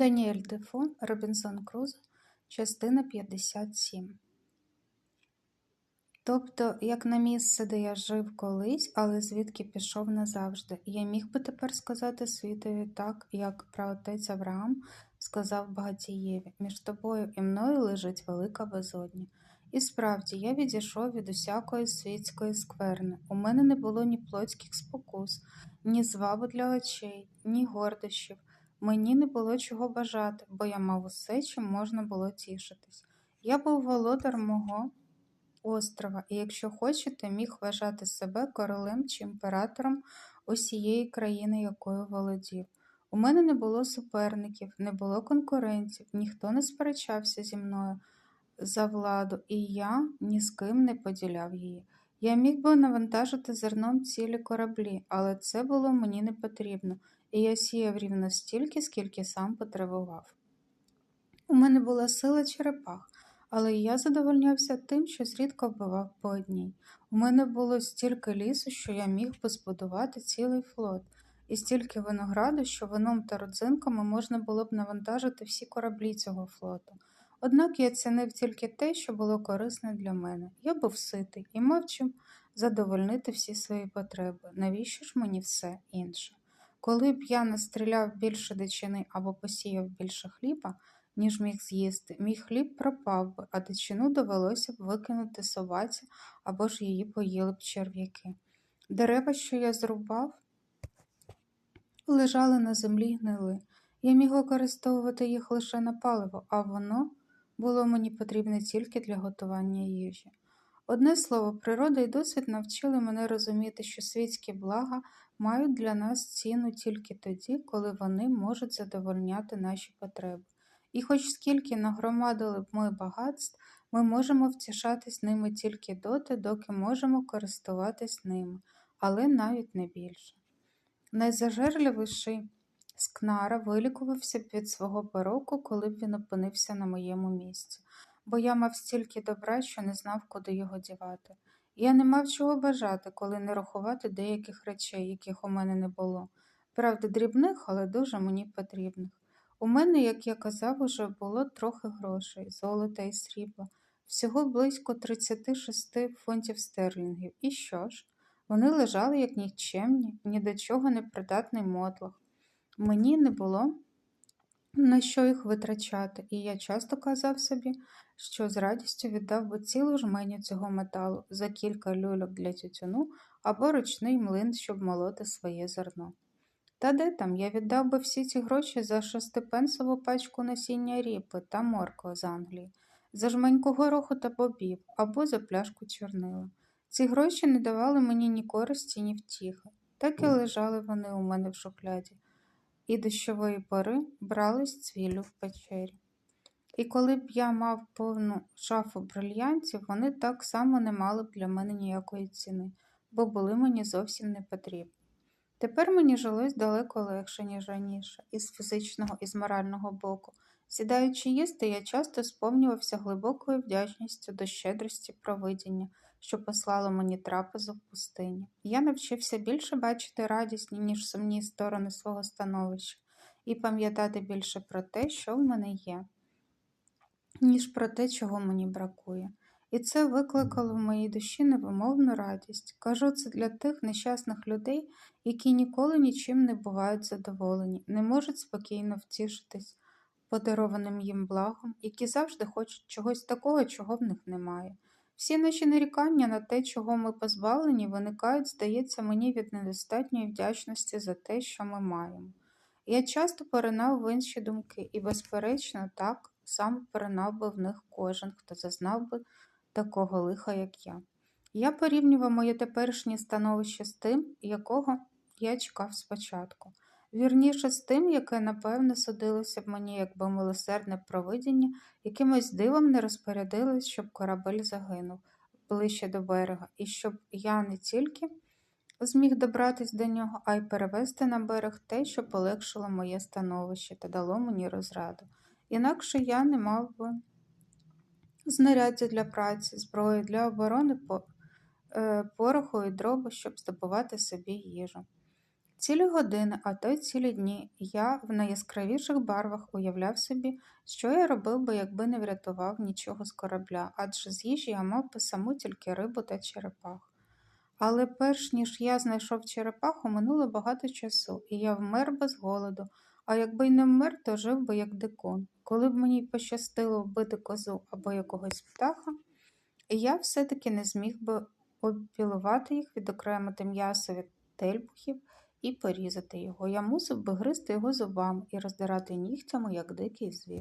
Даніель Дефо, Робінсон Крузо, частина 57. Тобто, як на місце, де я жив колись, але звідки пішов назавжди, я міг би тепер сказати світові так, як праотець Авраам сказав багатієві, між тобою і мною лежить велика безодня. І справді, я відійшов від усякої світської скверни. У мене не було ні плотських спокус, ні звабу для очей, ні гордощів. Мені не було чого бажати, бо я мав усе, чим можна було тішитись. Я був володар мого острова, і, якщо хочете, міг вважати себе королем чи імператором усієї країни, якою володів. У мене не було суперників, не було конкурентів, ніхто не сперечався зі мною за владу, і я ні з ким не поділяв її. Я міг би навантажити зерном цілі кораблі, але це було мені не потрібно, і я сіяв рівно стільки, скільки сам потребував. У мене була сила черепах, але я задовольнявся тим, що зрідко вбивав по одній. У мене було стільки лісу, що я міг би збудувати цілий флот, і стільки винограду, що вином та родзинками можна було б навантажити всі кораблі цього флоту. Однак я цінив тільки те, що було корисне для мене. Я був ситий і мав чим задовольнити всі свої потреби. Навіщо ж мені все інше? Коли б я настріляв більше дичини або посіяв більше хліба, ніж міг з'їсти, мій хліб пропав би, а дичину довелося б викинути собаці або ж її поїли б черв'яки. Дерева, що я зрубав, лежали на землі гнили. Я міг використовувати їх лише на паливо, а воно було мені потрібне тільки для готування їжі. Одне слово, природа і досвід навчили мене розуміти, що світські блага мають для нас ціну тільки тоді, коли вони можуть задовольняти наші потреби. І хоч скільки нагромадили б ми багатств, ми можемо втішатись ними тільки доти, доки можемо користуватись ними, але навіть не більше. Найзажерливіший скнара вилікувався б від свого пороку, коли б він опинився на моєму місці, бо я мав стільки добра, що не знав, куди його дівати. Я не мав чого бажати, коли не рахувати деяких речей, яких у мене не було. Правда, дрібних, але дуже мені потрібних. У мене, як я казав, уже було трохи грошей, золота і срібла, всього близько 36 фунтів стерлінгів. І що ж? Вони лежали як нікчемні, ні до чого не придатний мотлох. Мені не було на що їх витрачати, і я часто казав собі, що з радістю віддав би цілу жменю цього металу за кілька люльок для тютюну або ручний млин, щоб молоти своє зерно. Та де там я віддав би всі ці гроші за шестипенсову пачку насіння ріпи та моркви з Англії, за жменьку гороху та бобів або за пляшку чорнила. Ці гроші не давали мені ні користі, ні втіхи. Так і лежали вони у мене в шухляді, і дощової пори брались цвілю в печері. І коли б я мав повну шафу брильянтів, вони так само не мали б для мене ніякої ціни, бо були мені зовсім не потрібні. Тепер мені жилось далеко легше, ніж раніше, із фізичного і з морального боку. Сідаючи їсти, я часто сповнювався глибокою вдячністю до щедрості провидіння, що послало мені трапезу в пустині. Я навчився більше бачити радісні, ніж сумні сторони свого становища, і пам'ятати більше про те, що в мене є, ніж про те, чого мені бракує. І це викликало в моїй душі невимовну радість. Кажу це для тих нещасних людей, які ніколи нічим не бувають задоволені, не можуть спокійно втішитись подарованим їм благом, які завжди хочуть чогось такого, чого в них немає. Всі наші нарікання на те, чого ми позбавлені, виникають, здається, мені від недостатньої вдячності за те, що ми маємо. Я часто поринав в інші думки, і, безперечно, так само поринав би в них кожен, хто зазнав би такого лиха, як я. Я порівнював моє теперішнє становище з тим, якого я чекав спочатку. Вірніше з тим, яке, напевне, судилося б мені, якби милосердне провидіння якимось дивом не розпорядилось, щоб корабель загинув ближче до берега, і щоб я не тільки зміг добратись до нього, а й перевести на берег те, що полегшило моє становище та дало мені розраду. Інакше я не мав би знаряддя для праці, зброї для оборони, е, пороху і дробу, щоб здобувати собі їжу. Цілі години, а то й цілі дні я в найяскравіших барвах уявляв собі, що я робив би, якби не врятував нічого з корабля, адже з їжі я мав би саму тільки рибу та черепах. Але перш ніж я знайшов черепаху, минуло багато часу, і я вмер би з голоду, а якби й не вмер, то жив би як дикун. Коли б мені пощастило вбити козу або якогось птаха, я все-таки не зміг би обпілувати їх, відокремити м'ясо від тельбухів і порізати його. Я мусив би гризти його зубами і роздирати нігтями, як дикий звір.